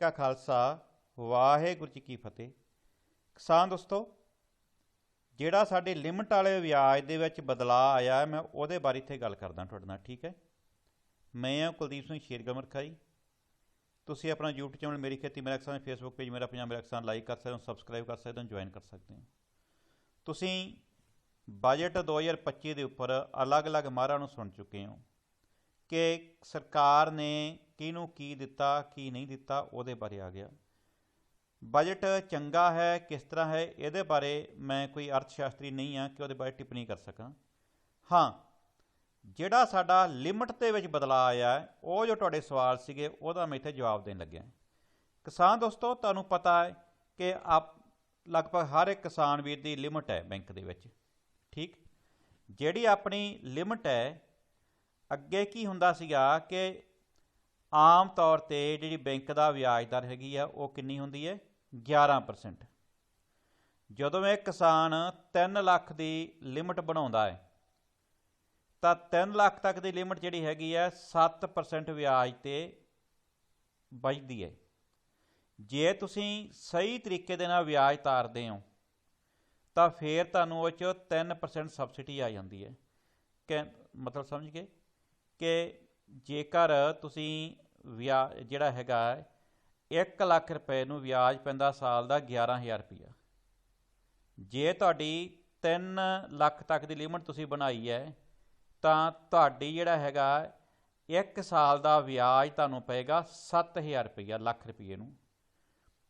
ਕਾ ਖਾਲਸਾ, ਵਾਹਿਗੁਰੂ ਜੀ ਕੀ ਫਤਿਹ। ਕਿਸਾਨ ਦੋਸਤੋ, ਜਿਹੜਾ ਸਾਡੇ ਲਿਮਟ ਵਾਲੇ ਵਿਆਜ ਦੇ ਵਿੱਚ ਬਦਲਾਅ ਆਇਆ ਮੈਂ ਉਹਦੇ ਬਾਰੇ ਇੱਥੇ ਗੱਲ ਕਰਦਾ ਤੁਹਾਡੇ ਨਾਲ, ਠੀਕ ਹੈ? ਮੈਂ ਹਾਂ ਕੁਲਦੀਪ ਸਿੰਘ ਸ਼ੇਰਗਮਰ ਖਾਈ। ਤੁਸੀਂ ਆਪਣਾ YouTube ਚੈਨਲ ਮੇਰੀ ਖੇਤੀ ਮੇਰਾ ਕਿਸਾਨ ਫੇਸਬੁੱਕ ਪੇਜ ਮੇਰਾ ਪੰਜਾਬ ਮੇਰਾ ਕਿਸਾਨ ਲਾਈਕ ਕਰ ਸਕਦੇ ਹੋ ਸਬਸਕ੍ਰਾਈਬ ਕਰ ਸਕਦੇ ਹੋ ਜੁਆਇਨ ਕਰ ਸਕਦੇ ਹੋ। ਤੁਸੀਂ ਬਜਟ 2025 ਦੇ ਉੱਪਰ ਅਲੱਗ-ਅਲੱਗ ਮਾਹਰਾਂ ਨੂੰ ਸੁਣ ਚੁੱਕੇ ਹੋ। ਕਿ ਸਰਕਾਰ ਨੇ ਕਿਹਨੂੰ ਕੀ ਦਿੱਤਾ, ਕੀ ਨਹੀਂ ਦਿੱਤਾ, ਉਹਦੇ ਬਾਰੇ ਆ ਗਿਆ। ਬਜਟ ਚੰਗਾ ਹੈ, ਕਿਸ ਤਰ੍ਹਾਂ ਹੈ, ਇਹਦੇ ਬਾਰੇ ਮੈਂ ਕੋਈ ਅਰਥ ਸ਼ਾਸਤਰੀ ਨਹੀਂ ਆ ਕਿ ਉਹਦੇ ਬਾਰੇ ਟਿੱਪਣੀ ਕਰ ਸਕਾਂ। ਹਾਂ, ਜਿਹੜਾ ਸਾਡਾ ਲਿਮਟ ਦੇ ਵਿੱਚ ਬਦਲਾਅ ਆਇਆ, ਉਹ ਜੋ ਤੁਹਾਡੇ ਸਵਾਲ ਸੀਗੇ, ਉਹਦਾ ਮੈਂ ਇੱਥੇ ਜਵਾਬ ਦੇਣ ਲੱਗਿਆ। ਕਿਸਾਨ ਦੋਸਤੋ, ਤੁਹਾਨੂੰ ਪਤਾ ਹੈ ਕਿ ਆਪ, ਲਗਭਗ ਹਰ ਇੱਕ ਕਿਸਾਨ ਵੀਰ ਦੀ ਲਿਮਟ ਹੈ ਬੈਂਕ ਦੇ ਵਿੱਚ, ਠੀਕ? ਜਿਹੜੀ ਆਪਣੀ ਲਿਮਟ ਹੈ ਅੱਗੇ ਕੀ ਹੁੰਦਾ ਸੀਗਾ ਕਿ ਆਮ ਤੌਰ ਤੇ ਜਿਹੜੀ ਬੈਂਕ ਦਾ ਵਿਆਜ ਦਰ ਹੈਗੀ ਆ, ਉਹ ਕਿੰਨੀ ਹੁੰਦੀ ਹੈ 11% ਜਦੋਂ ਇਹ ਕਿਸਾਨ 3 ਲੱਖ ਦੀ ਲਿਮਟ ਬਣਾਉਂਦਾ ਹੈ ਤਾਂ 3 ਲੱਖ ਤੱਕ ਦੀ ਲਿਮਟ ਜਿਹੜੀ ਹੈਗੀ ਹੈ 7% ਵਿਆਜ ਤੇ ਬਚਦੀ ਹੈ ਜੇ ਤੁਸੀਂ ਸਹੀ ਤਰੀਕੇ ਦੇ ਨਾਲ ਵਿਆਜ ਤਾਰਦੇ ਹੋ, ਤਾਂ ਫੇਰ ਤੁਹਾਨੂੰ ਉਹ ਚ 3% ਸਬਸਿਡੀ ਆ ਜਾਂਦੀ ਹੈ ਕਿ ਮਤਲਬ ਸਮਝ ਗਏ? ਕਿ ਜੇਕਰ ਤੁਸੀਂ ਵਿਆਹ ਜਿਹੜਾ ਹੈਗਾ 1 ਲੱਖ ਰੁਪਏ ਨੂੰ ਵਿਆਜ ਪੈਂਦਾ ਸਾਲ ਦਾ 11000 ਰੁਪਇਆ। ਜੇ ਤੁਹਾਡੀ 3 ਲੱਖ ਤੱਕ ਦੀ ਲਿਮਟ ਤੁਸੀਂ ਬਣਾਈ ਹੈ, ਤਾਂ ਤੁਹਾਡੀ ਜਿਹੜਾ ਹੈਗਾ 1 ਸਾਲ ਦਾ ਵਿਆਜ ਤੁਹਾਨੂੰ ਪਏਗਾ 7000 ਰੁਪਇਆ, ਲੱਖ ਰੁਪਏ ਨੂੰ।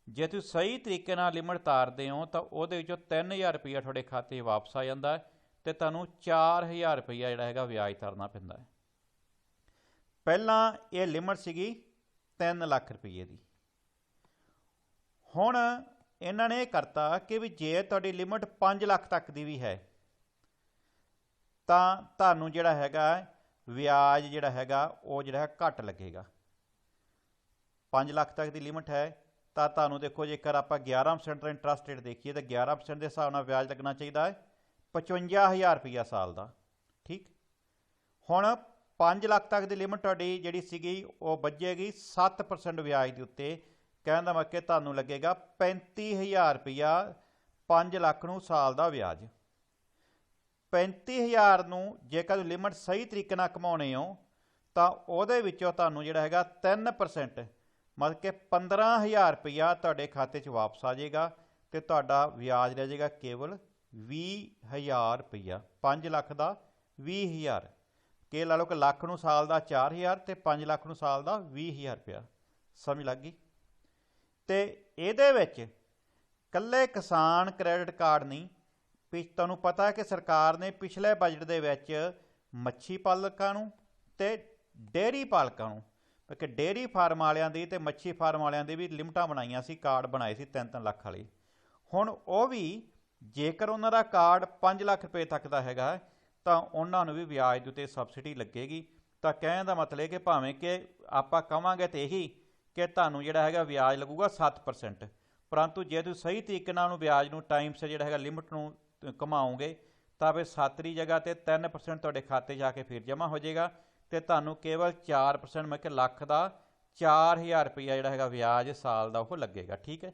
ਜੇ ਤੁਸੀਂ ਸਹੀ ਤਰੀਕੇ ਨਾਲ ਲਿਮਟ ਤਾਰਦੇ ਹੋ, ਤਾਂ ਉਹਦੇ ਵਿੱਚੋਂ 3000 ਰੁਪਇਆ ਤੁਹਾਡੇ ਖਾਤੇ ਵਾਪਸ ਆ ਜਾਂਦਾ ਹੈ ਤੇ ਤੁਹਾਨੂੰ 4000 ਰੁਪਇਆ ਜਿਹੜਾ ਹੈਗਾ ਵਿਆਜ ਤਾਰਨਾ ਪੈਂਦਾ ਹੈ। ਪਹਿਲਾਂ ਇਹ ਲਿਮਟ ਸੀਗੀ 3 ਲੱਖ ਰੁਪਏ ਦੀ। ਹੁਣ ਇਹਨਾਂ ਨੇ ਇਹ ਕਰਤਾ ਕਿ ਵੀ ਜੇ ਤੁਹਾਡੀ ਲਿਮਟ 5 ਲੱਖ ਤੱਕ ਦੀ ਵੀ ਹੈ, ਤਾਂ ਤੁਹਾਨੂੰ ਜਿਹੜਾ ਹੈਗਾ, ਵਿਆਜ ਜਿਹੜਾ ਹੈਗਾ, ਉਹ ਜਿਹੜਾ ਹੈ ਘੱਟ ਲੱਗੇਗਾ। 5 ਲੱਖ ਤੱਕ ਦੀ ਲਿਮਟ ਹੈ, ਤਾਂ ਤੁਹਾਨੂੰ ਦੇਖੋ ਜੇਕਰ ਆਪਾਂ 11% ਦਾ ਇੰਟਰਸਟ ਰੇਟ ਦੇਖੀਏ, ਤਾਂ 11% ਦੇ ਹਿਸਾਬ ਨਾਲ ਵਿਆਜ ਲੱਗਣਾ ਚਾਹੀਦਾ ਹੈ 55000 ਰੁਪਇਆ ਸਾਲ ਦਾ, ਠੀਕ? ਹੁਣ 5 ਲੱਖ ਤੱਕ ਦੀ ਲਿਮਟ ਤੁਹਾਡੀ ਜਿਹੜੀ ਸੀਗੀ, ਉਹ ਵੱਜੇਗੀ 7% ਵਿਆਜ ਦੇ ਉੱਤੇ। ਕਹਿਣ ਦਾ ਮਤਲਬ ਕਿ ਤੁਹਾਨੂੰ ਲੱਗੇਗਾ 35000 ਰੁਪਇਆ 5 ਲੱਖ ਨੂੰ ਸਾਲ ਦਾ ਵਿਆਜ। 35000 ਨੂੰ ਜੇਕਰ ਲਿਮਟ ਸਹੀ ਤਰੀਕੇ ਨਾਲ ਕਮਾਉਣੇ ਹੋ, ਤਾਂ ਉਹਦੇ ਵਿੱਚੋਂ ਤੁਹਾਨੂੰ ਜਿਹੜਾ ਹੈਗਾ 3% ਮਤਲਬ ਕਿ 15000 ਰੁਪਇਆ ਤੁਹਾਡੇ ਖਾਤੇ 'ਚ ਵਾਪਸ ਆ ਜਾਏਗਾ ਤੇ ਤੁਹਾਡਾ ਵਿਆਜ ਰਹਿ ਜਾਏਗਾ ਕੇਵਲ 20000 ਰੁਪਇਆ 5 ਲੱਖ ਦਾ 20000 ਕਿ ਲਾ ਲਓ ਕਿ ਲੱਖ ਨੂੰ ਸਾਲ ਦਾ 4000 ਤੇ 5 ਲੱਖ ਨੂੰ ਸਾਲ ਦਾ 20000 ਰੁਪਇਆ। ਸਮਝ ਲੱਗ ਗਈ? ਤੇ ਇਹਦੇ ਵਿੱਚ ਕੱਲੇ ਕਿਸਾਨ ਕ੍ਰੈਡਿਟ ਕਾਰਡ ਨਹੀਂ ਪਿਛ ਤੁਹਾਨੂੰ ਪਤਾ ਹੈ ਕਿ ਸਰਕਾਰ ਨੇ ਪਿਛਲੇ ਬਜਟ ਦੇ ਵਿੱਚ ਮੱਛੀ ਪਾਲਕਾਂ ਨੂੰ ਤੇ ਡੇਅਰੀ ਪਾਲਕਾਂ ਨੂੰ ਕਿ ਡੇਅਰੀ ਫਾਰਮ ਵਾਲਿਆਂ ਦੀ ਤੇ ਮੱਛੀ ਫਾਰਮ ਵਾਲਿਆਂ ਦੀ ਵੀ ਲਿਮਟਾਂ ਬਣਾਈਆਂ ਸੀ, ਕਾਰਡ ਬਣਾਏ ਸੀ 3-3 ਲੱਖ ਵਾਲੀ। ਹੁਣ ਉਹ ਵੀ ਜੇਕਰ ਉਹਨਾਂ ਦਾ ਕਾਰਡ 5 ਲੱਖ ਰੁਪਏ ਤੱਕ ਦਾ ਹੈਗਾ ਤਾਂ ਉਹਨਾਂ ਨੂੰ ਵੀ ਵਿਆਜ ਦੇ ਉੱਤੇ ਸਬਸਿਡੀ ਲੱਗੇਗੀ। ਤਾਂ ਕਹਿਣ ਦਾ ਮਤਲਬ ਹੈ ਕਿ ਭਾਵੇਂ ਕਿ ਆਪਾਂ ਕਵਾਂਗੇ ਤੇ ਇਹੀ ਕਿ ਤੁਹਾਨੂੰ ਜਿਹੜਾ ਹੈਗਾ ਵਿਆਜ ਲੱਗੂਗਾ 7% ਪਰੰਤੂ ਜੇ ਤੁਸੀਂ ਸਹੀ ਤਰੀਕੇ ਨਾਲ ਉਹਨੂੰ ਵਿਆਜ ਨੂੰ ਟਾਈਮ ਸਿਰ ਜਿਹੜਾ ਹੈਗਾ ਲਿਮਟ ਨੂੰ ਕਮਾਓਗੇ, ਤਾਂ ਫਿਰ 7 ਦੀ ਜਗ੍ਹਾ ਤੇ 3% ਤੁਹਾਡੇ ਖਾਤੇ ਜਾ ਕੇ ਫਿਰ ਜਮ੍ਹਾਂ ਹੋ ਜਾਏਗਾ ਤੇ ਤੁਹਾਨੂੰ ਕੇਵਲ 4% ਮੈਂ ਕਿ ਲੱਖ ਦਾ 4000 ਰੁਪਇਆ ਜਿਹੜਾ ਹੈਗਾ ਵਿਆਜ ਸਾਲ ਦਾ ਉਹ ਲੱਗੇਗਾ, ਠੀਕ ਹੈ?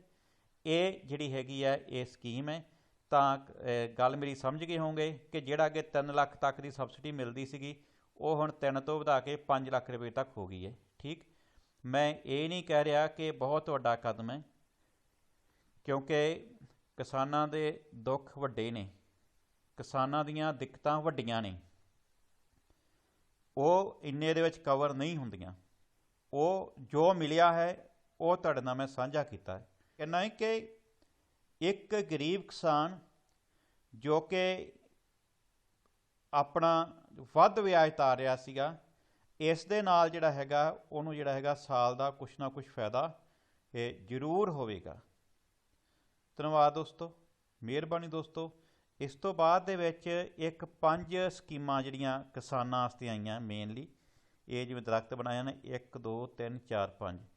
ਇਹ ਜਿਹੜੀ ਹੈਗੀ ਹੈ, ਇਹ ਸਕੀਮ ਹੈ। ਤਾਂ ਗੱਲ ਮੇਰੀ ਸਮਝ ਗਏ ਹੋਵੋਗੇ ਕਿ ਜਿਹੜਾ ਕਿ 3 ਲੱਖ ਤੱਕ ਦੀ ਸਬਸਿਡੀ ਮਿਲਦੀ ਸੀਗੀ, ਉਹ ਹੁਣ 3 ਤੋਂ ਵਧਾ ਕੇ 5 ਲੱਖ ਰੁਪਏ ਤੱਕ ਹੋ ਗਈ ਹੈ, ਠੀਕ? ਮੈਂ ਇਹ ਨਹੀਂ ਕਹਿ ਰਿਹਾ ਕਿ ਬਹੁਤ ਵੱਡਾ ਕਦਮ ਹੈ, ਕਿਉਂਕਿ ਕਿਸਾਨਾਂ ਦੇ ਦੁੱਖ ਵੱਡੇ ਨੇ, ਕਿਸਾਨਾਂ ਦੀਆਂ ਦਿੱਕਤਾਂ ਵੱਡੀਆਂ ਨੇ। ਉਹ ਇੰਨੇ ਦੇ ਵਿੱਚ ਕਵਰ ਨਹੀਂ ਹੁੰਦੀਆਂ। ਉਹ ਜੋ ਮਿਲਿਆ ਹੈ, ਉਹ ਤੁਹਾਡੇ ਨਾਲ ਮੈਂ ਸਾਂਝਾ ਕੀਤਾ ਹੈ। ਕਹਿੰਦਾ ਹੈ ਕਿ ਇੱਕ ਗਰੀਬ ਕਿਸਾਨ ਜੋ ਕਿ ਆਪਣਾ ਵੱਧ ਵਿਆਜ ਤਾਰ ਰਿਹਾ ਸੀਗਾ, ਇਸ ਦੇ ਨਾਲ ਜਿਹੜਾ ਹੈਗਾ, ਉਹਨੂੰ ਜਿਹੜਾ ਹੈਗਾ ਸਾਲ ਦਾ ਕੁਛ ਨਾ ਕੁਛ ਫਾਇਦਾ ਇਹ ਜ਼ਰੂਰ ਹੋਵੇਗਾ। ਧੰਨਵਾਦ ਦੋਸਤੋ, ਮਿਹਰਬਾਨੀ ਦੋਸਤੋ। ਇਸ ਤੋਂ ਬਾਅਦ ਦੇ ਵਿੱਚ ਇੱਕ ਪੰਜ ਸਕੀਮਾਂ ਜਿਹੜੀਆਂ ਕਿਸਾਨਾਂ ਵਾਸਤੇ ਆਈਆਂ ਮੇਨਲੀ ਇਹ ਜਿਵੇਂ ਦਰਖਤ ਬਣਾਇਆ ਨੇ 1 2 3 4 5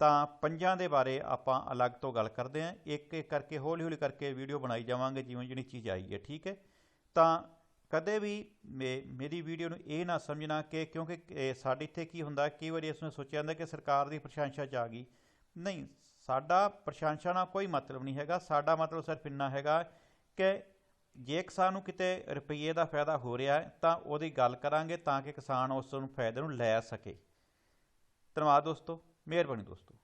ਤਾਂ ਪੰਜਾਂ ਦੇ ਬਾਰੇ ਆਪਾਂ ਅਲੱਗ ਤੋਂ ਗੱਲ ਕਰਦੇ ਹਾਂ। ਇੱਕ ਇੱਕ ਕਰਕੇ, ਹੌਲੀ ਹੌਲੀ ਕਰਕੇ ਵੀਡੀਓ ਬਣਾਈ ਜਾਵਾਂਗੇ, ਜਿਵੇਂ ਜਿਹੜੀ ਚੀਜ਼ ਆਈ ਹੈ, ਠੀਕ ਹੈ? ਤਾਂ ਕਦੇ ਵੀ ਮੇ- ਮੇਰੀ ਵੀਡੀਓ ਨੂੰ ਇਹ ਨਾ ਸਮਝਣਾ ਕਿ ਕਿਉਂਕਿ ਸਾਡੇ ਇੱਥੇ ਕੀ ਹੁੰਦਾ, ਕਈ ਵਾਰੀ ਇਸ ਨੂੰ ਸੋਚਿਆ ਜਾਂਦਾ ਕਿ ਸਰਕਾਰ ਦੀ ਪ੍ਰਸ਼ੰਸਾ ਚ ਆ ਗਈ। ਨਹੀਂ, ਸਾਡਾ ਪ੍ਰਸ਼ੰਸਾ ਨਾਲ ਕੋਈ ਮਤਲਬ ਨਹੀਂ ਹੈਗਾ। ਸਾਡਾ ਮਤਲਬ ਸਿਰਫ ਇੰਨਾ ਹੈਗਾ ਕਿ ਜੇ ਕਿਸਾਨ ਨੂੰ ਕਿਤੇ ਰੁਪਈਏ ਦਾ ਫਾਇਦਾ ਹੋ ਰਿਹਾ ਹੈ, ਤਾਂ ਉਹਦੀ ਗੱਲ ਕਰਾਂਗੇ ਤਾਂ ਕਿ ਕਿਸਾਨ ਉਸ ਨੂੰ ਫਾਇਦੇ ਨੂੰ ਲੈ ਸਕੇ। ਧੰਨਵਾਦ ਦੋਸਤੋ। ਮਿਹਰਬਾਨੀ ਦੋਸਤੋ।